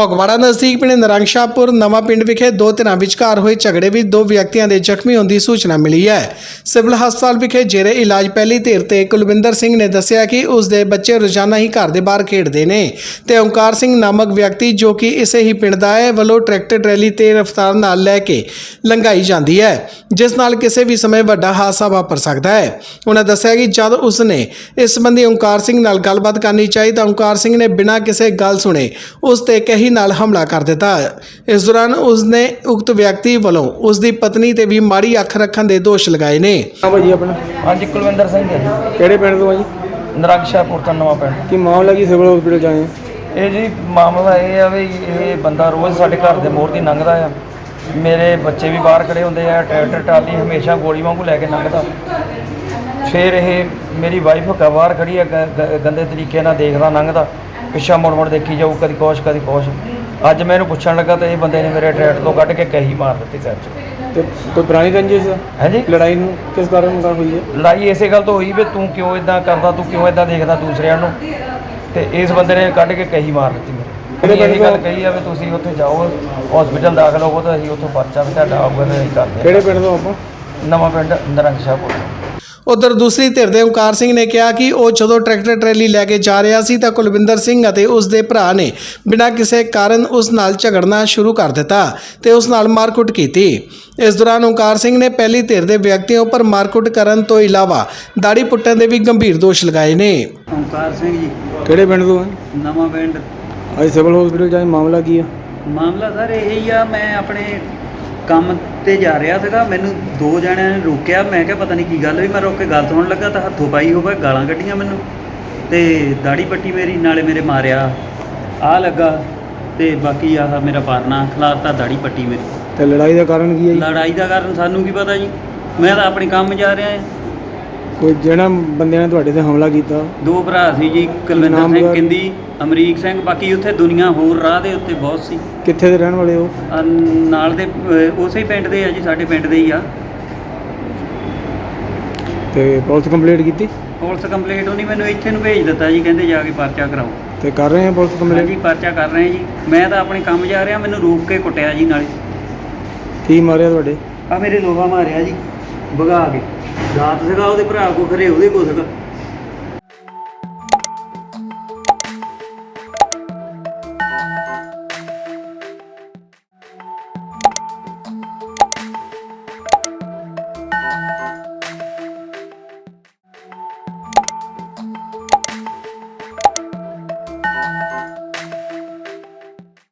ਫਗਵਾੜਾ ਨਜ਼ਦੀਕ ਪਿੰਡ ਨਰੰਗਸ਼ਾਹਪੁਰ ਨਵਾਂ ਪਿੰਡ ਵਿਖੇ ਦੋ ਧਿਰਾਂ ਵਿਚਕਾਰ ਹੋਏ ਝਗੜੇ ਵਿੱਚ ਦੋ ਵਿਅਕਤੀਆਂ ਦੇ ਜ਼ਖਮੀ ਹੋਣ ਦੀ ਸੂਚਨਾ ਮਿਲੀ ਹੈ। ਸਿਵਲ ਹਸਪਤਾਲ ਵਿਖੇ ਜੇਰੇ ਇਲਾਜ ਪਹਿਲੀ ਧਿਰ ਤੇ ਕੁਲਵਿੰਦਰ ਸਿੰਘ ਨੇ ਦੱਸਿਆ ਕਿ ਉਸ ਦੇ ਬੱਚੇ ਰੋਜ਼ਾਨਾ ਹੀ ਘਰ ਦੇ ਬਾਹਰ ਖੇਡਦੇ ਨੇ ਤੇ ਓਂਕਾਰ ਸਿੰਘ ਨਾਮਕ ਵਿਅਕਤੀ ਜੋ ਕਿ ਇਸੇ ਹੀ ਪਿੰਡ ਦਾ ਹੈ ਵੱਲੋਂ ਟਰੈਕਟਰ ਟਰੈਲੀ ਤੇ ਰਫ਼ਤਾਰ ਨਾਲ ਲੈ ਕੇ ਲੰਘਾਈ ਜਾਂਦੀ ਹੈ, ਜਿਸ ਨਾਲ ਕਿਸੇ ਵੀ ਸਮੇਂ ਵੱਡਾ ਹਾਦਸਾ ਵਾਪਰ ਸਕਦਾ ਹੈ। ਉਹਨਾਂ ਦੱਸਿਆ ਕਿ ਜਦ ਉਸ ਨੇ ਇਸ ਸੰਬੰਧੀ ਓਂਕਾਰ ਸਿੰਘ ਨਾਲ ਗੱਲਬਾਤ ਕਰਨੀ ਚਾਹੀ ਤਾਂ ਓਂਕਾਰ ਸਿੰਘ ਨੇ ਬਿਨਾਂ ਕਿਸੇ ਗੱਲ ਸੁਣੇ ਉਸ ਤੇ ਕਹੀ ਨਾਲ ਹਮਲਾ ਕਰ ਦਿੱਤਾ। ਇਸ ਦੌਰਾਨ ਉਸ ਨੇ ਉਕਤ ਵਿਅਕਤੀ ਵੱਲੋਂ ਉਸ ਦੀ ਪਤਨੀ ਤੇ ਵੀ ਮਾੜੀ ਅੱਖ ਰੱਖਣ ਦੇ ਦੋਸ਼ ਲਗਾਏ ਨੇ। ਹਾਂ ਭਾਜੀ ਆਪਣਾ। ਹਾਂਜੀ ਕੁਲਵਿੰਦਰ ਸਿੰਘ ਹੈ ਜੀ। ਕਿਹੜੇ ਪਿੰਡ ਤੋਂ ਆ ਜੀ? ਨਰੰਗਸ਼ਾਹਪੁਰ ਤੋਂ ਨਵਾਂ ਪਿੰਡ। ਕੀ ਮਾਮਲਾ ਕੀ ਸਿਵਲ ਹਸਪੀਟਲ ਆ? ਇਹ ਜੀ ਮਾਮਲਾ ਇਹ ਆ ਵੀ ਇਹ ਬੰਦਾ ਰੋਜ਼ ਸਾਡੇ ਘਰ ਦੇ ਮੋਹਰ ਦੀ ਲੰਘਦਾ ਆ। ਮੇਰੇ ਬੱਚੇ ਵੀ ਬਾਹਰ ਖੜੇ ਹੁੰਦੇ ਆ ਟਰੈਕਟਰ ਟਰਾਲੀ ਹਮੇਸ਼ਾ ਗੋਲੀ ਵਾਂਗੂ ਲੈ ਕੇ ਲੰਘਦਾ ਫਿਰ ਇਹ ਮੇਰੀ ਵਾਈਫ ਬਾਹਰ ਖੜੀ ਆ ਗ- ਗ- ਗੰਦੇ ਤਰੀਕੇ ਨਾਲ ਦੇਖਦਾ ਲੰਘਦਾ ਪਿੱਛਾ ਮੁੜ ਮੁੜ ਦੇਖੀ ਜਾਊ ਕਦੀ ਕੁਛ ਕਦੀ ਕੁਛ। ਅੱਜ ਮੈਂ ਇਹਨੂੰ ਪੁੱਛਣ ਲੱਗਾ ਤਾਂ ਇਹ ਬੰਦੇ ਨੇ ਮੇਰੇ ਟਰੈਕਟਰ ਤੋਂ ਕੱਢ ਕੇ ਕਹੀ ਮਾਰ ਦਿੱਤੀ ਸਿਰ 'ਚ। ਤੇ ਕੋਈ ਪੁਰਾਣੀ ਰੰਜਿਸ਼? ਹੈ? ਜੀ ਲੜਾਈ ਨੂੰ ਕਿਸ ਕਾਰਨ ਕਰ ਹੋਈ ਹੈ? ਲੜਾਈ ਇਸੇ ਗੱਲ ਤੋਂ ਹੋਈ ਵੀ ਤੂੰ ਕਿਉਂ ਇਦਾਂ ਕਰਦਾ ਤੂੰ ਕਿਉਂ ਇਦਾਂ ਦੇਖਦਾ ਦੂਸਰਿਆਂ ਨੂੰ? ਤੇ ਇਸ ਬੰਦੇ ਨੇ ਕੱਢ ਕੇ ਕਹੀ ਮਾਰ ਦਿੱਤੀ ਮੇਰੇ। ਇਹ ਗੱਲ? ਕਹੀ ਆ ਵੀ ਤੁਸੀਂ ਉੱਥੇ ਜਾਓ ਹਸਪੀਟਲ ਦਾਖਲ ਹੋਵੋ ਤਾਂ ਅਸੀਂ ਉੱਥੋਂ ਪਰਚਾ ਵੀ ਤੁਹਾਡਾ ਆਊਗਾ ਤੇ ਅਸੀਂ ਕਰਦੇ ਕਿਹੜੇ ਪਿੰਡ ਤੋਂ ਆਪਾਂ। ਨਵਾਂ ਪਿੰਡ ਨਰੰਗਸ਼ਾਹਪੁਰ ਉਧਰ ਦੂਸਰੀ ਧਿਰ ਦੇ ਓਂਕਾਰ ਸਿੰਘ ਨੇ ਕਿਹਾ ਕਿ ਉਹ ਜਦੋਂ ਟਰੈਕਟਰ ਟਰੈਲੀ ਲੈ ਕੇ ਜਾ ਰਿਹਾ ਸੀ ਤਾਂ ਕੁਲਵਿੰਦਰ ਸਿੰਘ ਅਤੇ ਉਸ ਦੇ ਭਰਾ ਨੇ ਬਿਨਾਂ ਕਿਸੇ ਕਾਰਨ ਉਸ ਨਾਲ ਝਗੜਨਾ ਸ਼ੁਰੂ ਕਰ ਦਿੱਤਾ ਤੇ ਉਸ ਨਾਲ ਮਾਰਕੁੱਟ ਕੀਤੀ। ਇਸ ਦੌਰਾਨ ਓਂਕਾਰ ਸਿੰਘ ਨੇ ਪਹਿਲੀ ਧਿਰ ਦੇ ਵਿਅਕਤੀਆਂ ਉੱਪਰ ਮਾਰਕੁੱਟ ਕਰਨ ਤੋਂ ਇਲਾਵਾ ਦਾੜੀ ਪੁੱਟਣ ਦੇ ਵੀ ਗੰਭੀਰ ਦੋਸ਼ ਲਗਾਏ ਨੇ। ਓਂਕਾਰ ਸਿੰਘ ਜੀ। ਕਿਹੜੇ ਪਿੰਡ ਤੋਂ? ਆ ਨਵਾਂ ਪਿੰਡ। ਅੱਜ ਸਿਵਲ ਹਸਪੀਟਲ ਚ ਆਏ ਮਾਮਲਾ ਕੀ ਆ? ਮਾਮਲਾ ਸਰ ਇਹ ਹੀ ਆ ਮੈਂ ਆਪਣੇ ਕੰਮ ਤੇ ਜਾ ਰਿਹਾ ਸੀਗਾ ਮੈਨੂੰ ਦੋ ਜਣਿਆਂ ਨੇ ਰੋਕਿਆ ਮੈਂ ਕਿਹਾ ਪਤਾ ਨਹੀਂ ਕੀ ਗੱਲ ਵੀ ਮੈਂ ਰੋਕ ਕੇ ਗੱਲ ਸੁਣਨ ਲੱਗਾ ਤਾਂ ਹੱਥੋਂ ਪਾਈ ਹੋ ਗਿਆ ਗਾਲਾਂ ਕੱਢੀਆਂ ਮੈਨੂੰ ਤੇ ਦਾੜੀ ਪੱਟੀ ਮੇਰੀ ਨਾਲੇ ਮੇਰੇ ਮਾਰਿਆ ਆ ਲੱਗਾ ਤੇ ਬਾਕੀ ਆਹ ਮੇਰਾ ਪਾਰਨਾ ਖਿਲਾਰਤਾ ਦਾੜੀ ਪੱਟੀ ਮੇਰੀ। ਤੇ ਲੜਾਈ ਦਾ ਕਾਰਨ ਕੀ ਹੈ ਜੀ? ਲੜਾਈ ਦਾ ਕਾਰਨ ਸਾਨੂੰ ਕੀ ਪਤਾ ਜੀ? ਮੈਂ ਤਾਂ ਆਪਣੇ ਕੰਮ ਜਾ ਰਿਹਾ ਹਾਂ। ਕੋਈ ਜਿਹੜਾ ਬੰਦਿਆਂ ਨੇ ਤੁਹਾਡੇ ਤੇ ਹਮਲਾ ਕੀਤਾ? ਦੋ ਭਰਾ ਸੀ ਜੀ ਕੁਲਵਿੰਦਰ ਨਾਮ ਸਿੰਘ? ਕਿੰਦੀ ਅਮਰੀਕ ਸਿੰਘ ਬਾਕੀ ਉੱਥੇ ਦੁਨੀਆ ਹੋਰ ਰਾਹ ਦੇ ਉੱਤੇ ਬਹੁਤ ਸੀ। ਕਿੱਥੇ ਦੇ ਰਹਿਣ ਵਾਲੇ ਹੋ? ਨਾਲ ਦੇ ਅਹ ਉਸੇ ਹੀ ਪਿੰਡ ਦੇ ਆ ਜੀ ਸਾਡੇ ਪਿੰਡ ਦੇ ਹੀ ਆ। ਤੇ ਪੁਲਿਸ ਕੰਪਲੀਟ ਕੀਤੀ? ਪੁਲਿਸ ਕੰਪਲੇਂਟ ਉਹਨੇ ਮੈਨੂੰ ਇੱਥੇ ਨੂੰ ਭੇਜ ਦਿੱਤਾ ਜੀ ਕਹਿੰਦੇ ਜਾ ਕੇ ਪਰਚਾ ਕਰਾਓ। ਤੇ ਕਰ ਰਹੇ ਆ ਪੁਲਿਸ ਹਾਂਜੀ ਕੰਪਲੀਟ ਪਰਚਾ ਕਰ ਰਹੇ ਆ ਜੀ। ਮੈਂ ਤਾਂ ਆਪਣੇ ਕੰਮ ਜਾ ਰਿਹਾ ਮੈਨੂੰ ਰੋਕ ਕੇ ਕੁੱਟਿਆ ਜੀ ਨਾਲੇ। ਕੀ ਮਾਰਿਆ ਤੁਹਾਡੇ? ਆ ਮੇਰੇ ਲੋਹਾ ਮਾਰਿਆ ਜੀ। ਭਗਾ ਕੇ। ਦਾਤ ਸੀਗਾ ਉਹਦੇ ਭਰਾ ਕੋ ਖਰੇ ਉਹਦੇ ਕੋ ਸੀਗਾ